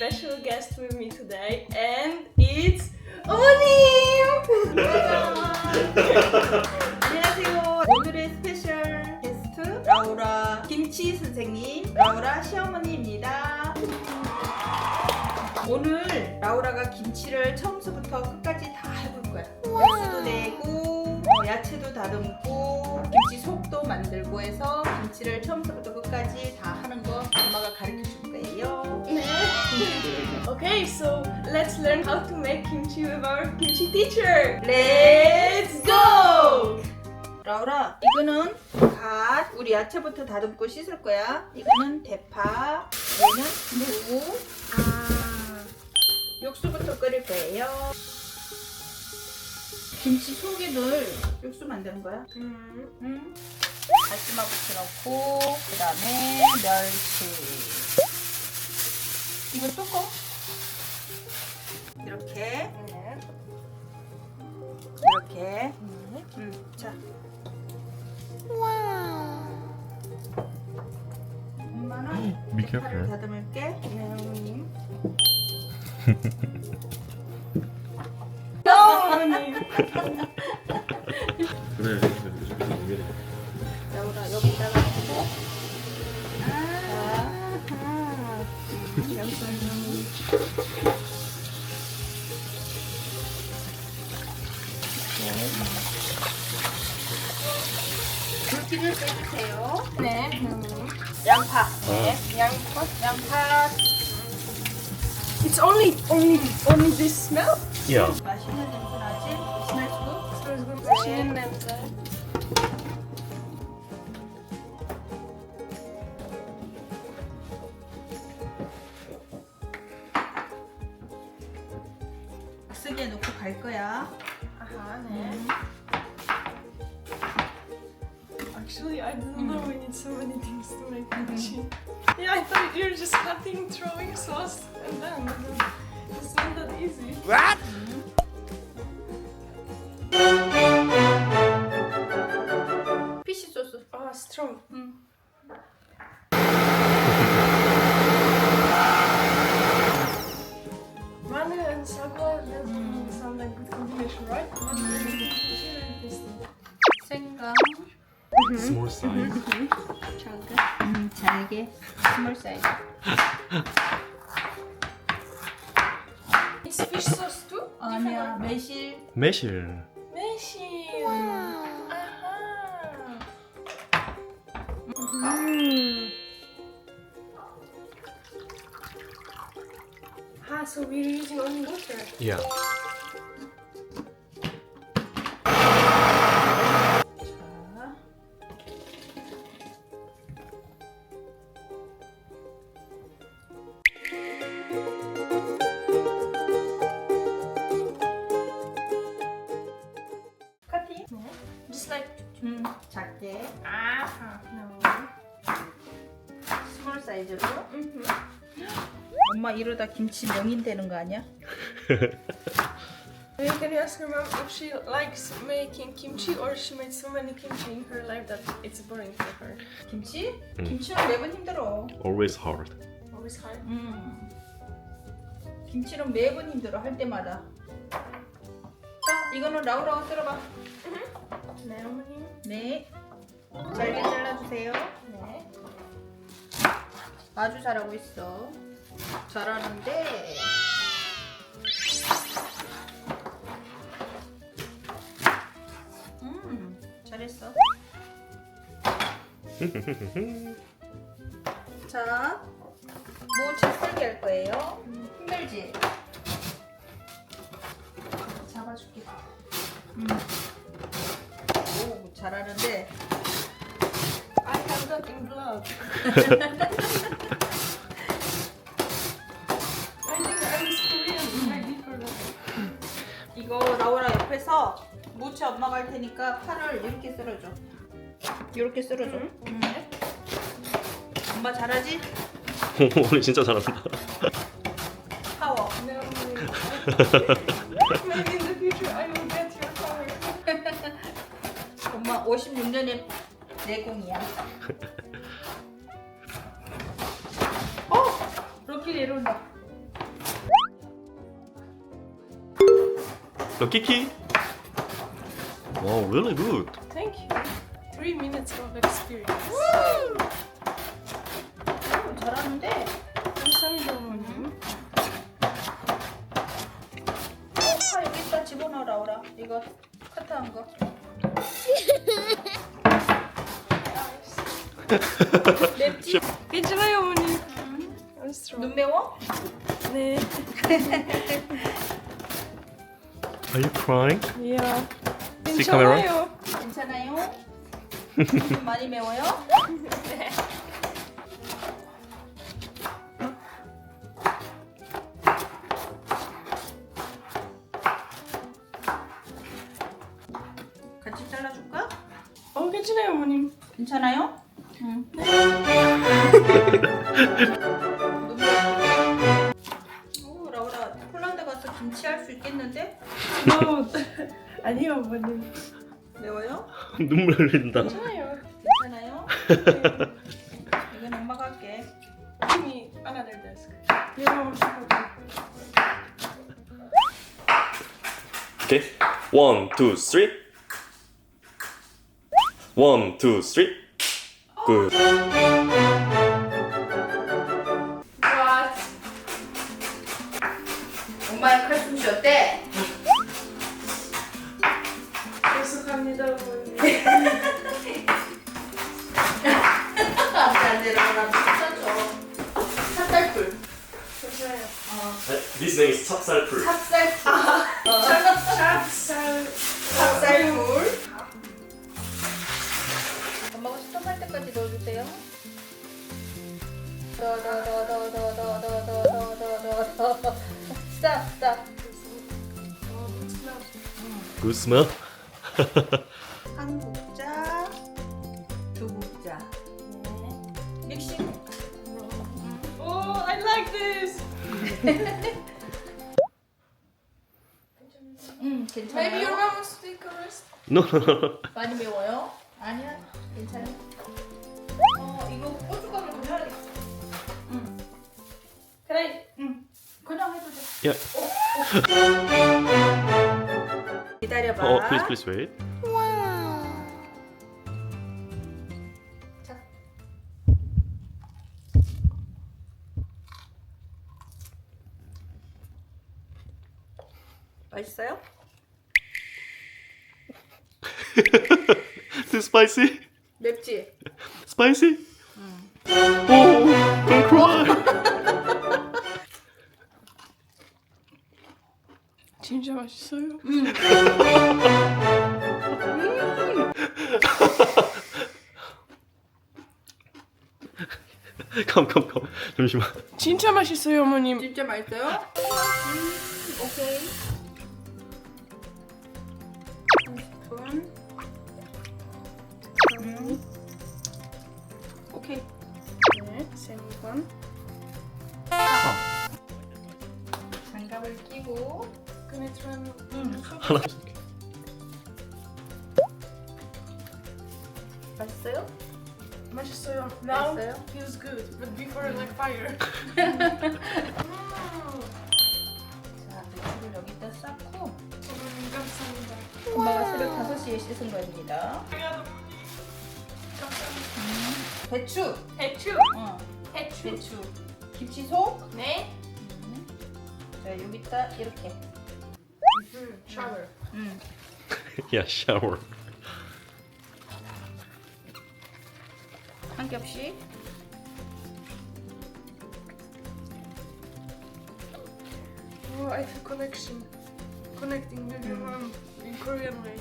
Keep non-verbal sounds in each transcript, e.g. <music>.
special guest with me today, and it's 어머님. 안녕하세요. 오늘의 스페셜 게스트 라우라 김치 선생님, 라우라 시어머니입니다. 오늘 라우라가 김치를 처음부터 끝까지 다 해볼 거야. 육수도 내고, 어, 야채도 다듬고, 김치 속도 만들고 해서 김치를 처음부터 끝까지 다 하는 거 okay, so let's learn how to make kimchi with our kimchi teacher. Let's go! 라우라, 이거는 갓 우리 야채부터 다듬고 씻을 거야. 이거는 대파, 얘는 무, Ah. 육수부터 끓일 거예요. 김치 속에 넣을 육수 만드는 거야. Mm. 응. 다시마 부터 넣고, 그 다음에 멸치. 이거 뚜껑. 이렇게, 이렇게. 음, 자. 엄마는 Be 대파를 careful. 다듬을게. 네, 어머님. 그래 이렇게 준비해. 라우라 여기다가 물기를 빼주세요. 네. 양파. 네. 양파. 양파. It's only only only this smell. Yeah. 맛있는 냄새 나지? Smells good. Smells good. 맛있는 냄새. 쓰게 놓고 갈 거야. 아하, 네. So many things to make kimchi. Yeah, I thought you're just cutting, throwing sauce, and then it's not that easy. 피시 소스. Oh, strong. 응. Small size. Chunky. 음, 잘게. 스몰 사이즈. It's fish sauce too? 아니야, 매실. 매실. 매실. 아하. 음. Ah, so we're using only water. Yeah. 이러다 김치 명인 되는 거 아니야? You can ask her mom if she likes making kimchi or she made so many kimchi in her life that it's boring for her. 김치? 음. 김치는 매번 힘들어. Always hard. Always hard. 음. 김치는 매번 힘들어 할 때마다. 자, 이거는 라우라가 썰어봐. 네, 어머님. 네. 잘게 잘라주세요. 네. 아주 잘하고 있어. 잘하는데. 음, 잘했어. <laughs> 자, 모채 쓸게 할 거예요. 힘들지? 잡아줄게. 음. 오, 잘하는데. I have that in blood. <laughs> 옆에서 무채 엄마가 할 테니까 파를 이렇게 썰어줘. 이렇게 썰어줘. 음. 엄마 잘하지? <laughs> 오늘 진짜 잘한다. 파워. No. maybe in the future I will get your power. 엄마 56년의 내공이야. 내려온다. Lucky key. Wow, really good. Thank you. Three minutes of experience. 어, 잘하는데. 감사합니다, 어머님. 아 여기 있다 집어넣어라 오라. 이거 카트한 거. <laughs> 맵지? 괜찮아요, 어머님. I'm strong. 눈 매워? 네. <laughs> Are you crying? Yeah. 괜찮아요. 괜찮아요? 좀 많이 매워요? 네. 같이 잘라줄까? 어, 괜찮아요, 어머님. 괜찮아요? 응. <laughs> 오 라우라 폴란드 가서 김치 할 수 있겠는데? No. 아니요, 어머님. 매워요? 눈물 흘린다. 괜찮아요. 괜찮아요? 이건 엄마가 할게. Me another desk. Yeah, Okay. One, two, three. One, two, three. Good. What? 엄마의 칼춤 씨 어때? This name is 찹쌀풀. 찹쌀풀 어, 찹쌀. 찹쌀풀 엄마가 스톱할 때까지 넣어주세요 더더더더더더더더더더더 스탑 스탑. Good smell. 한 국자 두 국자 네 믹싱 Oh, I like this. 음 괜찮아요 Maybe your mom wants to take a rest. No, no, no. 많이 매워요? 아니야 괜찮아 어 이거 고춧가루 좀 해야 돼 응. Can I? 응 그냥 해도 돼 Yeah. 기다려봐 Oh, please, please wait. 맛있어요? <laughs> Too spicy? 맵지? Spicy? Oh, don't cry. <laughs> 진짜 맛있어요. come, come, come. 잠시만. 진짜 맛있어요, 어머님. 진짜 맛있어요? 음, 오케이. 하나. 맛있어요? 맛있어요. Now 맛있어요? feels good, but before like fire. 자, 배추를 여기다 쌓고. 어머님 감사합니다. 엄마가 새벽 5시에 씻은 겁니다. 감사합니다. 배추. 해추. 어, 해추. 배추. 김치속. 네. 음. 자, 여기다 이렇게. 음, shower. 음. Yeah, shower. 한 겹씩. Oh, I feel connection. Connecting with your mom in Korean way.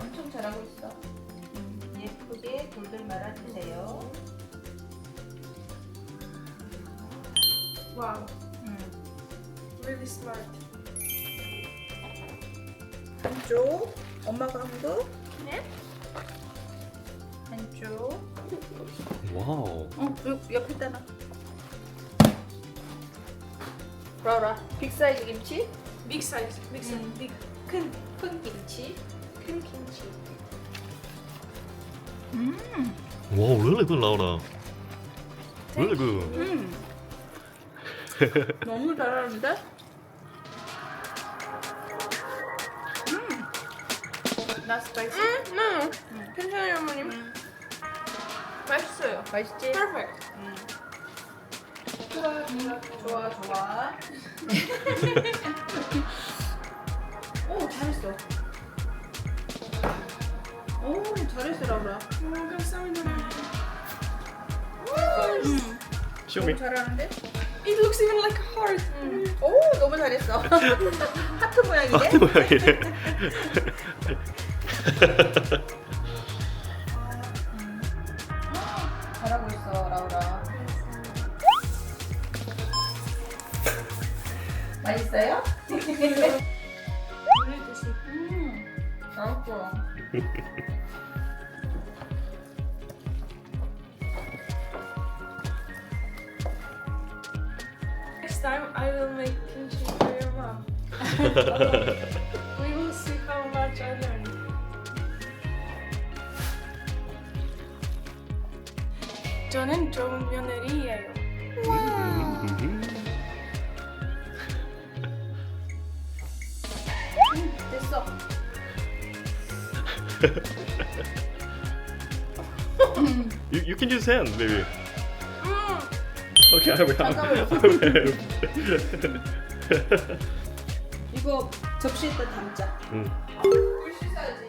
엄청 잘하고 있어. 음, 예쁘게 돌돌 말아주세요. Wow, 음. Really smart. 한쪽, 엄마가 한 거. 네? 한쪽. Wow. 어, 요, 옆에다 놔. 라라, 빅 사이즈 김치, Big size, big size, 음. big. 큰, 큰 김치. 큰 김치. 음, Wow, really good, Laura. Really good. 음. <laughs> 너무 잘하는데? 음. 나 스파이시. 음, no. 괜찮아요, 어머님. 맛있어요. 맛있지? Perfect. 음. 좋아, 좋아, 좋아. <laughs> 오, 잘했어. 오, 잘했어, 라우라. 오, 감사합니다. 음, Show me. 너무 잘하는데? It looks even like a heart. 음. 오, 너무 잘했어. 하트 모양이네. 하트 모양이래. 잘하고 있어, 라우라. 맛있어요? 음, 잘했어. time I will make kimchi for your mom. <laughs> we will see how much I learned. 저는 좋은 며느리예요. 음, 됐어. You, you can use hand, baby. 이거 <laughs> 접시에다 담자. 응. 물 씻어야지.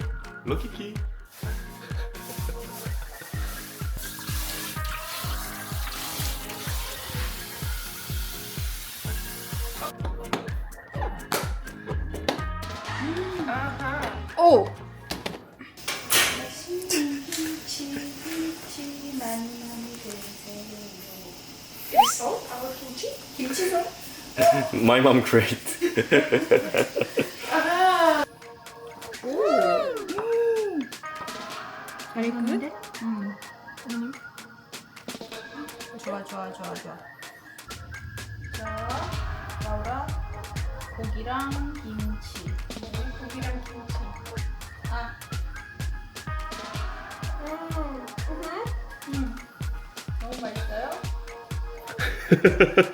아하. 오! Is salt our kimchi? 김치소? My mom great. 아. 오! 잘 익었는데? 응. 좋아, 좋아, 좋아, 좋아. 자, 라우라, 고기랑 김치. 고기랑 김치. 아, 음. 음. 음. 너무 맛있어요?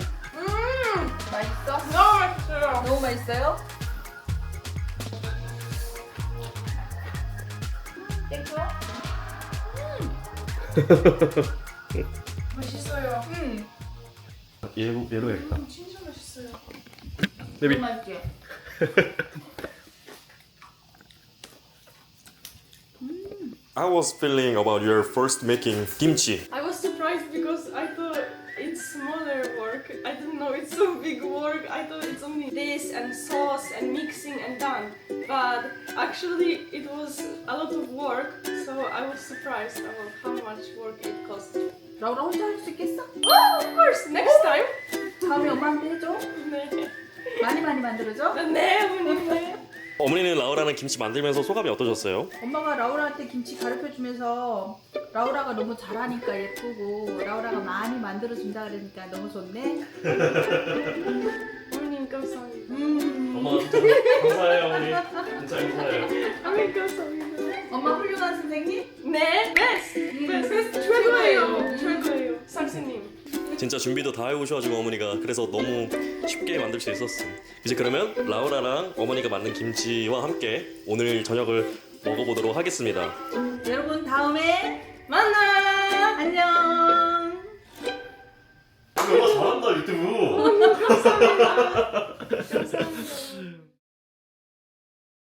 <laughs> 있어요. 너무 맛있어요? 음, 땡큐. 맛있어요. 음, 얘로 얘로 해야겠다. 음, 진짜 맛있어요. Baby. 너무 맛있지? <laughs> I was feeling about your first making kimchi. I work. I thought it's only this and sauce and mixing and done. But actually, it was a lot of work. So I was surprised about how much work it cost. 라우라 혼자 할 수 있겠어? Oh, of course. Next time. 다음에 엄마한테 해줘. 네, 많이 많이 만들어줘. 네, 어머님. 네. 어머니는 라우라는 김치 만들면서 소감이 어떠셨어요? 엄마가 라우라한테 김치 가르쳐 주면서 라우라가 너무 잘하니까 예쁘고 라우라가 많이 만들어 준다 그러니까 너무 좋네. 어머님 감사합니다. 음. 엄마 감사해요 어머니. 진짜 감사해요. 어머님 감사합니다. 엄마 훌륭한 선생님? 네, 베스트. 베스트 최고예요. 최고예요. 상스님. 진짜 준비도 다 해오셔가지고 어머니가 그래서 너무 쉽게 만들 수 있었어. 이제 그러면 라우라랑 어머니가 만든 김치와 함께 오늘 저녁을 먹어보도록 하겠습니다. 여러분 다음에 만나. 안녕. 아, 영화 잘한다 유튜브. <laughs> 감사합니다. 감사합니다. <laughs>